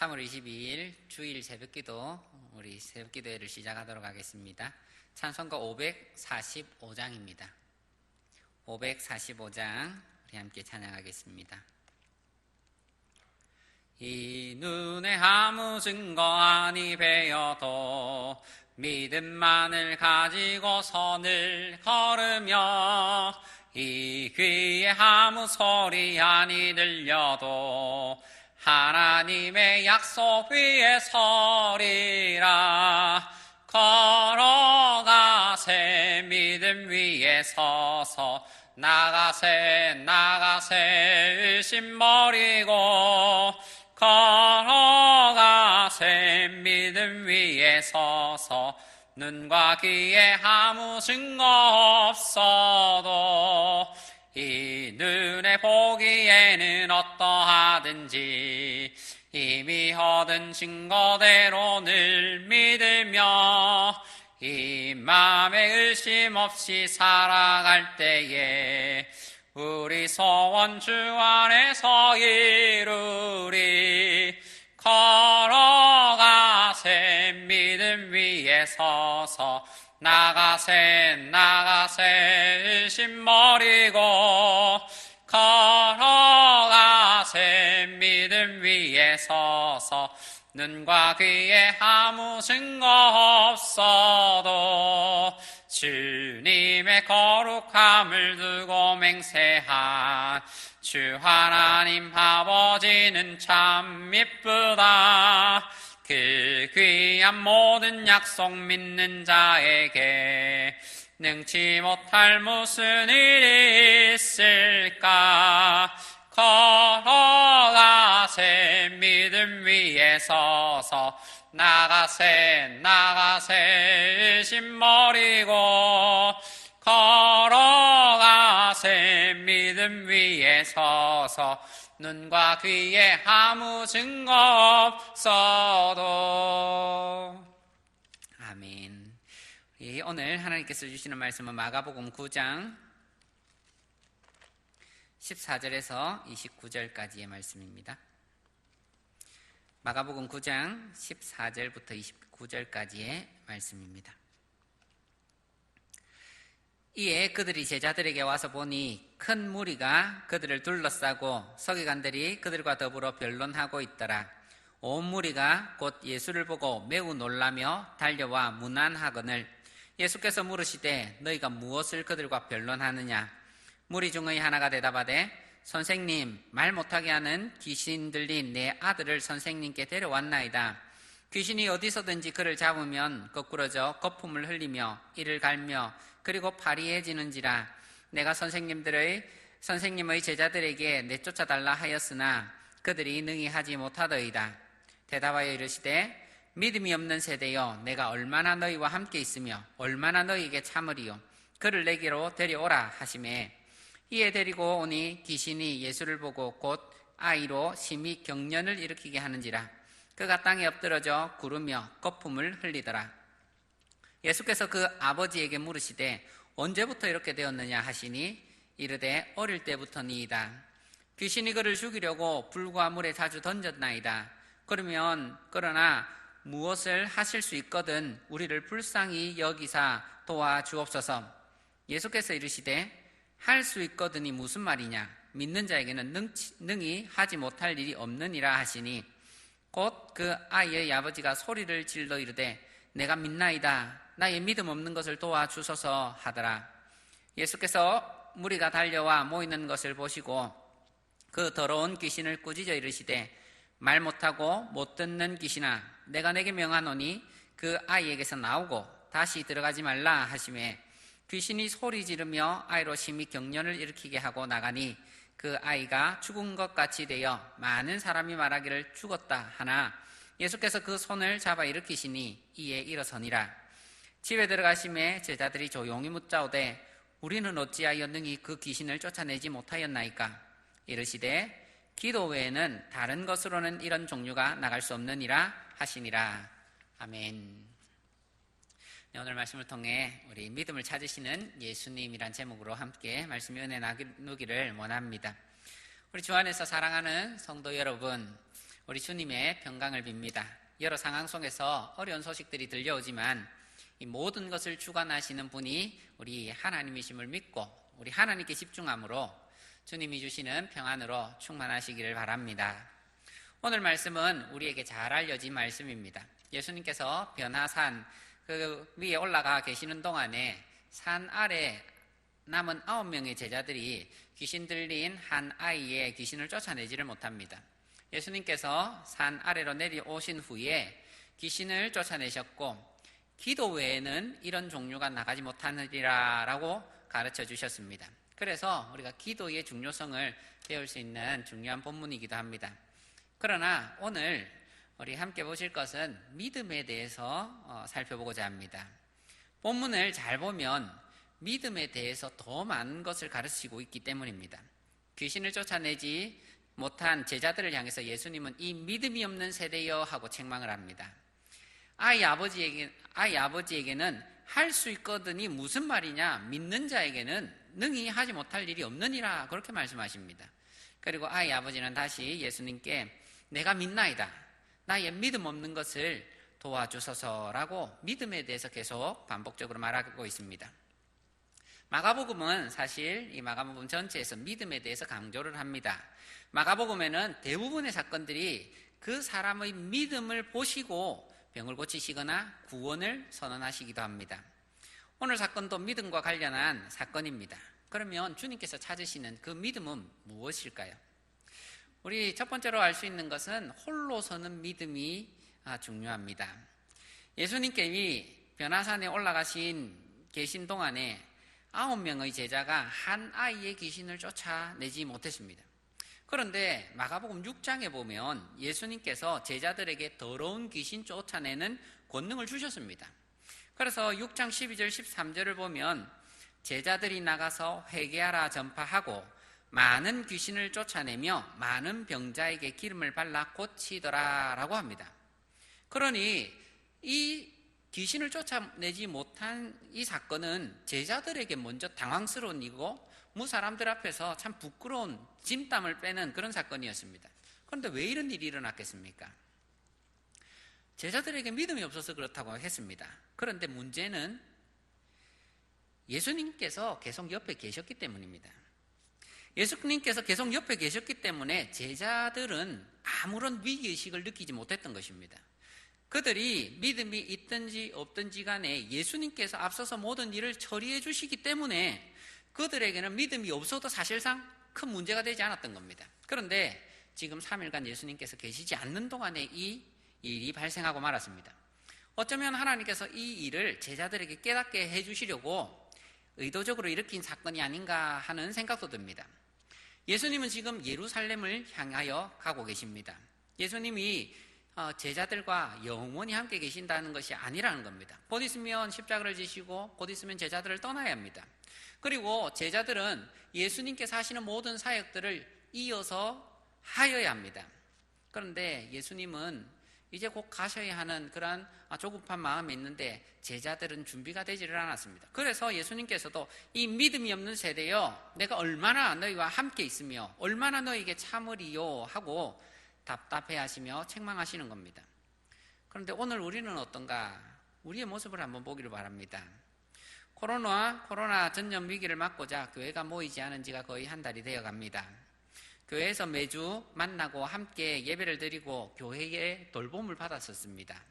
3월 22일 주일 새벽기도 우리 새벽기도회를 시작하도록 하겠습니다. 찬송가 545장입니다. 545장 우리 함께 찬양하겠습니다. 이 눈에 아무 증거 아니 배어도 믿음만을 가지고 선을 걸으며 이 귀에 아무 소리 아니 들려도 하나님의 약속 위에 서리라. 걸어가세 믿음 위에 서서. 나가세 나가세 의심 버리고. 걸어가세 믿음 위에 서서. 눈과 귀에 아무 증거 없어도 이 눈에 보기에는 어떠하든지 이미 얻은 증거대로 늘 믿으며 이 마음에 의심 없이 살아갈 때에 우리 소원 주 안에서 이루리 걸어가세 믿음 위에 서서 나가세 나가세 의심 버리고 걸어가세. 믿음 위에 서서 눈과 귀에 아무 증거 없어도 주님의 거룩함을 두고 맹세한 주 하나님 아버지는 참 미쁘다 그 귀한 모든 약속 믿는 자에게 능치 못할 무슨 일이 있을까? 걸어가세 믿음 위에 서서 나가세 나가세 의심 버리고 걸어가세 믿음 위에 서서 눈과 귀에 아무 증거 없어도 아멘 예, 오늘 하나님께서 주시는 말씀은 마가복음 9장 14절에서 29절까지의 말씀입니다. 마가복음 9장 14절부터 29절까지의 말씀입니다. 이에 그들이 제자들에게 와서 보니 큰 무리가 그들을 둘러싸고 서기관들이 그들과 더불어 변론하고 있더라. 온 무리가 곧 예수를 보고 매우 놀라며 달려와 문안하거늘 예수께서 물으시되 너희가 무엇을 그들과 변론하느냐 무리 중의 하나가 대답하되 선생님 말 못하게 하는 귀신 들린 내 아들을 선생님께 데려왔나이다 귀신이 어디서든지 그를 잡으면 거꾸러져 거품을 흘리며 이를 갈며 그리고 파리해지는지라 내가 선생님들의 선생님의 제자들에게 내쫓아 달라 하였으나 그들이 능히 하지 못하더이다. 대답하여 이르시되 믿음이 없는 세대여 내가 얼마나 너희와 함께 있으며 얼마나 너희에게 참으리요? 그를 내게로 데려오라 하심에 이에 데리고 오니 귀신이 예수를 보고 곧 아이로 심히 경련을 일으키게 하는지라 그가 땅에 엎드러져 구르며 거품을 흘리더라. 예수께서 그 아버지에게 물으시되 언제부터 이렇게 되었느냐 하시니? 이르되 어릴 때부터니이다. 귀신이 그를 죽이려고 불과 물에 자주 던졌나이다. 그러면 그러나 무엇을 하실 수 있거든 우리를 불쌍히 여기사 도와주옵소서. 예수께서 이르시되 할 수 있거든이 무슨 말이냐? 믿는 자에게는 능, 능히 하지 못할 일이 없느니라 하시니 곧 그 아이의 아버지가 소리를 질러 이르되 내가 믿나이다. 나의 믿음 없는 것을 도와주소서 하더라. 예수께서 무리가 달려와 모이는 것을 보시고 그 더러운 귀신을 꾸짖어 이르시되 말 못하고 못 듣는 귀신아 내가 내게 명하노니 그 아이에게서 나오고 다시 들어가지 말라 하심에 귀신이 소리 지르며 아이로 심히 경련을 일으키게 하고 나가니 그 아이가 죽은 것 같이 되어 많은 사람이 말하기를 죽었다 하나 예수께서 그 손을 잡아 일으키시니 이에 일어서니라 집에 들어가심에 제자들이 조용히 묻자오되 우리는 어찌하여 능히 그 귀신을 쫓아내지 못하였나이까 이르시되 기도 외에는 다른 것으로는 이런 종류가 나갈 수 없느니라 하시니라. 아멘. 네, 오늘 말씀을 통해 우리 믿음을 찾으시는 예수님이란 제목으로 함께 말씀의 은혜 나누기를 원합니다. 우리 주 안에서 사랑하는 성도 여러분, 우리 주님의 평강을 빕니다. 여러 상황 속에서 어려운 소식들이 들려오지만 이 모든 것을 주관하시는 분이 우리 하나님이심을 믿고 우리 하나님께 집중함으로 주님이 주시는 평안으로 충만하시기를 바랍니다. 오늘 말씀은 우리에게 잘 알려진 말씀입니다. 예수님께서 변화산 그 위에 올라가 계시는 동안에 산 아래 남은 아홉 명의 제자들이 귀신 들린 한 아이의 귀신을 쫓아내지를 못합니다. 예수님께서 산 아래로 내려오신 후에 귀신을 쫓아내셨고 기도 외에는 이런 종류가 나가지 못하느니라 라고 가르쳐 주셨습니다. 그래서 우리가 기도의 중요성을 배울 수 있는 중요한 본문이기도 합니다. 그러나 오늘 우리 함께 보실 것은 믿음에 대해서 어, 살펴보고자 합니다. 본문을 잘 보면 믿음에 대해서 더 많은 것을 가르치고 있기 때문입니다. 귀신을 쫓아내지 못한 제자들을 향해서 예수님은 이 믿음이 없는 세대여 하고 책망을 합니다. 아이 아버지에게, 아이 아버지에게는 할 수 있거든이 무슨 말이냐? 믿는 자에게는 능히 하지 못할 일이 없느니라. 그렇게 말씀하십니다. 그리고 아이 아버지는 다시 예수님께 내가 믿나이다. 나의 믿음 없는 것을 도와주소서라고 믿음에 대해서 계속 반복적으로 말하고 있습니다. 마가복음은 사실 이 마가복음 전체에서 믿음에 대해서 강조를 합니다. 마가복음에는 대부분의 사건들이 그 사람의 믿음을 보시고 병을 고치시거나 구원을 선언하시기도 합니다. 오늘 사건도 믿음과 관련한 사건입니다. 그러면 주님께서 찾으시는 그 믿음은 무엇일까요? 우리 첫 번째로 알 수 있는 것은 홀로 서는 믿음이 아, 중요합니다. 예수님께서 변화산에 올라가신 계신 동안에 아홉 명의 제자가 한 아이의 귀신을 쫓아내지 못했습니다. 그런데 마가복음 6장에 보면 예수님께서 제자들에게 더러운 귀신 쫓아내는 권능을 주셨습니다. 그래서 6장 12절 13절을 보면 제자들이 나가서 회개하라 전파하고 많은 귀신을 쫓아내며 많은 병자에게 기름을 발라 고치더라 라고 합니다. 그러니 이 귀신을 쫓아내지 못한 이 사건은 제자들에게 먼저 당황스러운 이고 무 사람들 앞에서 참 부끄러운 짐땀을 빼는 그런 사건이었습니다. 그런데 왜 이런 일이 일어났겠습니까? 제자들에게 믿음이 없어서 그렇다고 했습니다. 그런데 문제는 예수님께서 계속 옆에 계셨기 때문입니다. 예수님께서 계속 옆에 계셨기 때문에 제자들은 아무런 위기의식을 느끼지 못했던 것입니다. 그들이 믿음이 있든지 없든지 간에 예수님께서 앞서서 모든 일을 처리해 주시기 때문에 그들에게는 믿음이 없어도 사실상 큰 문제가 되지 않았던 겁니다. 그런데 지금 3일간 예수님께서 계시지 않는 동안에 이 일이 발생하고 말았습니다. 어쩌면 하나님께서 이 일을 제자들에게 깨닫게 해주시려고 의도적으로 일으킨 사건이 아닌가 하는 생각도 듭니다. 예수님은 지금 예루살렘을 향하여 가고 계십니다. 예수님이 어, 제자들과 영원히 함께 계신다는 것이 아니라는 겁니다. 곧 있으면 십자가를 지시고 곧 있으면 제자들을 떠나야 합니다. 그리고 제자들은 예수님께서 하시는 모든 사역들을 이어서 하여야 합니다. 그런데 예수님은 이제 곧 가셔야 하는 그러한 조급한 마음이 있는데 제자들은 준비가 되지를 않았습니다. 그래서 예수님께서도 이 믿음이 없는 세대여 내가 얼마나 너희와 함께 있으며 얼마나 너희에게 참으리요 하고 답답해 하시며 책망하시는 겁니다. 그런데 오늘 우리는 어떤가? 우리의 모습을 한번 보기를 바랍니다. 코로나, 코로나 전염 위기를 막고자 교회가 모이지 않은 지가 거의 한 달이 되어 갑니다. 교회에서 매주 만나고 함께 예배를 드리고 교회의 돌봄을 받았었습니다.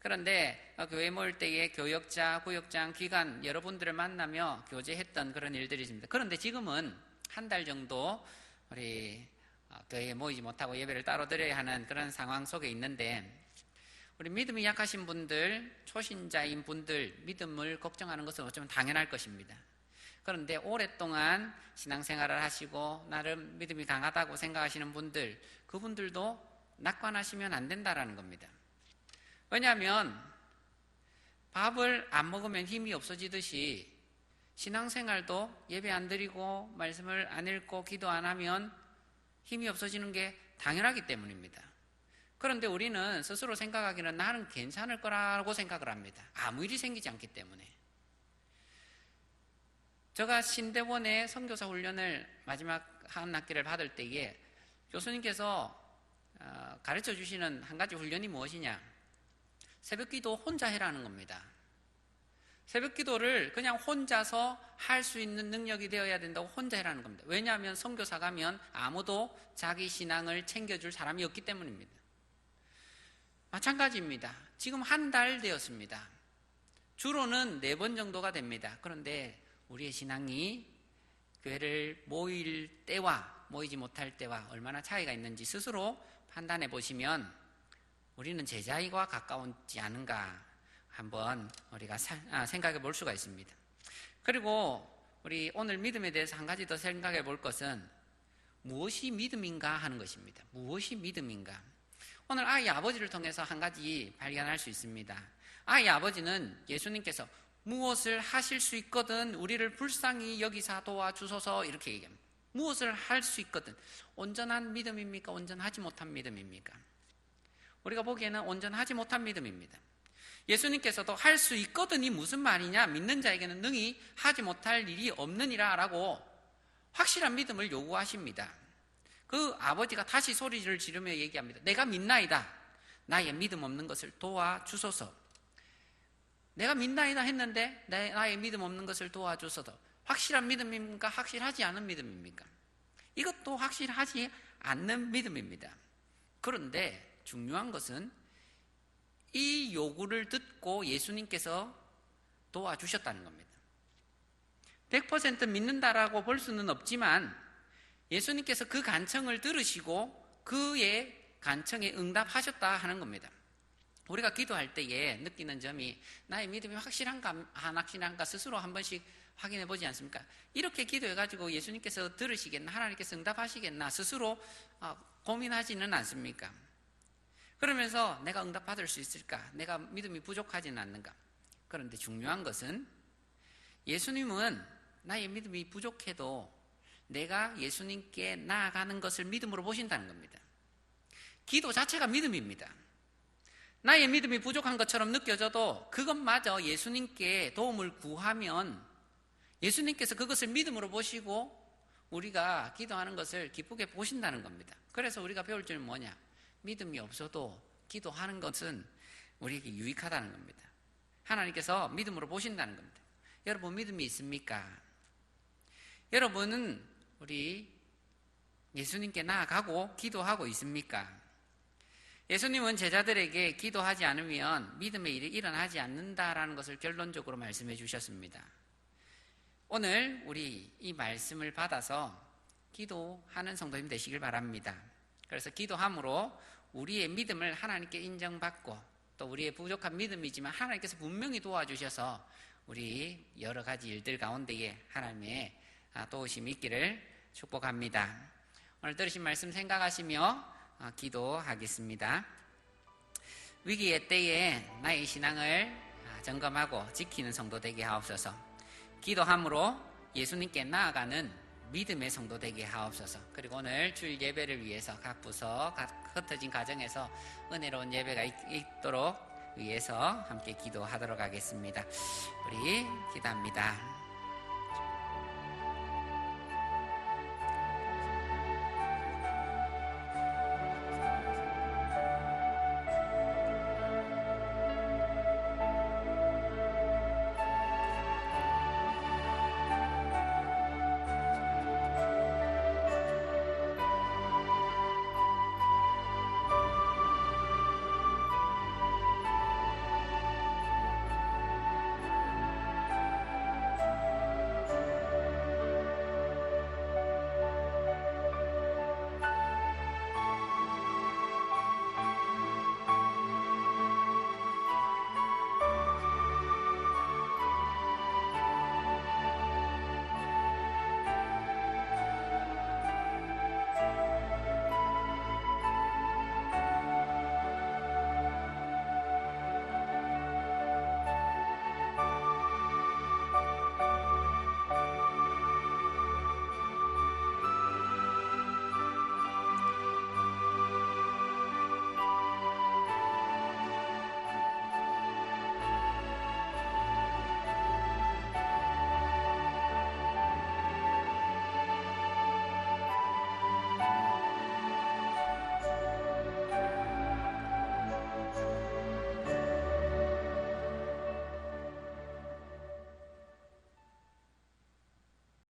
그런데 교회 모일 때에 교역자, 구역장, 기관 여러분들을 만나며 교제했던 그런 일들이 있습니다. 그런데 지금은 한 달 정도 우리 교회에 모이지 못하고 예배를 따로 드려야 하는 그런 상황 속에 있는데 우리 믿음이 약하신 분들, 초신자인 분들 믿음을 걱정하는 것은 어쩌면 당연할 것입니다. 그런데 오랫동안 신앙생활을 하시고 나름 믿음이 강하다고 생각하시는 분들, 그분들도 낙관하시면 안 된다라는 겁니다. 왜냐하면 밥을 안 먹으면 힘이 없어지듯이 신앙생활도 예배 안 드리고 말씀을 안 읽고 기도 안 하면 힘이 없어지는 게 당연하기 때문입니다. 그런데 우리는 스스로 생각하기는 나는 괜찮을 거라고 생각을 합니다. 아무 일이 생기지 않기 때문에. 제가 신대원의 선교사 훈련을 마지막 한 학기를 받을 때에 교수님께서 어, 가르쳐 주시는 한 가지 훈련이 무엇이냐? 새벽 기도 혼자 해라는 겁니다. 새벽 기도를 그냥 혼자서 할 수 있는 능력이 되어야 된다고 혼자 해라는 겁니다. 왜냐하면 선교사 가면 아무도 자기 신앙을 챙겨줄 사람이 없기 때문입니다. 마찬가지입니다. 지금 한 달 되었습니다. 주로는 네 번 정도가 됩니다. 그런데 우리의 신앙이 교회를 모일 때와 모이지 못할 때와 얼마나 차이가 있는지 스스로 판단해 보시면 우리는 제자이와 가까운지 않은가 한번 우리가 아, 생각해 볼 수가 있습니다. 그리고 우리 오늘 믿음에 대해서 한 가지 더 생각해 볼 것은 무엇이 믿음인가 하는 것입니다. 무엇이 믿음인가? 오늘 아이 아버지를 통해서 한 가지 발견할 수 있습니다. 아이 아버지는 예수님께서 무엇을 하실 수 있거든 우리를 불쌍히 여기사 도와주소서 이렇게 얘기합니다. 무엇을 할 수 있거든 온전한 믿음입니까? 온전하지 못한 믿음입니까? 우리가 보기에는 온전하지 못한 믿음입니다. 예수님께서도 할 수 있거든이 무슨 말이냐? 믿는 자에게는 능히 하지 못할 일이 없느니라 라고 확실한 믿음을 요구하십니다. 그 아버지가 다시 소리를 지르며 얘기합니다. 내가 믿나이다. 나의 믿음 없는 것을 도와주소서. 내가 믿나이다 했는데 나의 믿음 없는 것을 도와주소서. 확실한 믿음입니까? 확실하지 않은 믿음입니까? 이것도 확실하지 않는 믿음입니다. 그런데 중요한 것은 이 요구를 듣고 예수님께서 도와주셨다는 겁니다. 100% 믿는다라고 볼 수는 없지만 예수님께서 그 간청을 들으시고 그의 간청에 응답하셨다 하는 겁니다. 우리가 기도할 때에 느끼는 점이 나의 믿음이 확실한가 안 확실한가 스스로 한 번씩 확인해 보지 않습니까? 이렇게 기도해 가지고 예수님께서 들으시겠나 하나님께서 응답하시겠나 스스로 어, 고민하지는 않습니까? 그러면서 내가 응답받을 수 있을까? 내가 믿음이 부족하지는 않는가? 그런데 중요한 것은 예수님은 나의 믿음이 부족해도 내가 예수님께 나아가는 것을 믿음으로 보신다는 겁니다. 기도 자체가 믿음입니다. 나의 믿음이 부족한 것처럼 느껴져도 그것마저 예수님께 도움을 구하면 예수님께서 그것을 믿음으로 보시고 우리가 기도하는 것을 기쁘게 보신다는 겁니다. 그래서 우리가 배울 줄은 뭐냐? 믿음이 없어도 기도하는 것은 우리에게 유익하다는 겁니다. 하나님께서 믿음으로 보신다는 겁니다. 여러분 믿음이 있습니까? 여러분은 우리 예수님께 나아가고 기도하고 있습니까? 예수님은 제자들에게 기도하지 않으면 믿음의 일이 일어나지 않는다라는 것을 결론적으로 말씀해 주셨습니다. 오늘 우리 이 말씀을 받아서 기도하는 성도님 되시길 바랍니다. 그래서 기도함으로 우리의 믿음을 하나님께 인정받고 또 우리의 부족한 믿음이지만 하나님께서 분명히 도와주셔서 우리 여러 가지 일들 가운데에 하나님의 도우심이 있기를 축복합니다. 오늘 들으신 말씀 생각하시며 기도하겠습니다. 위기의 때에 나의 신앙을 점검하고 지키는 성도 되게 하옵소서. 기도함으로 예수님께 나아가는 믿음의 성도 되게 하옵소서. 그리고 오늘 주일 예배를 위해서 각 부서, 각 흩어진 가정에서 은혜로운 예배가 있 도록 위해서 함께 기도하도록 하겠습니다. 우리 기도합니다.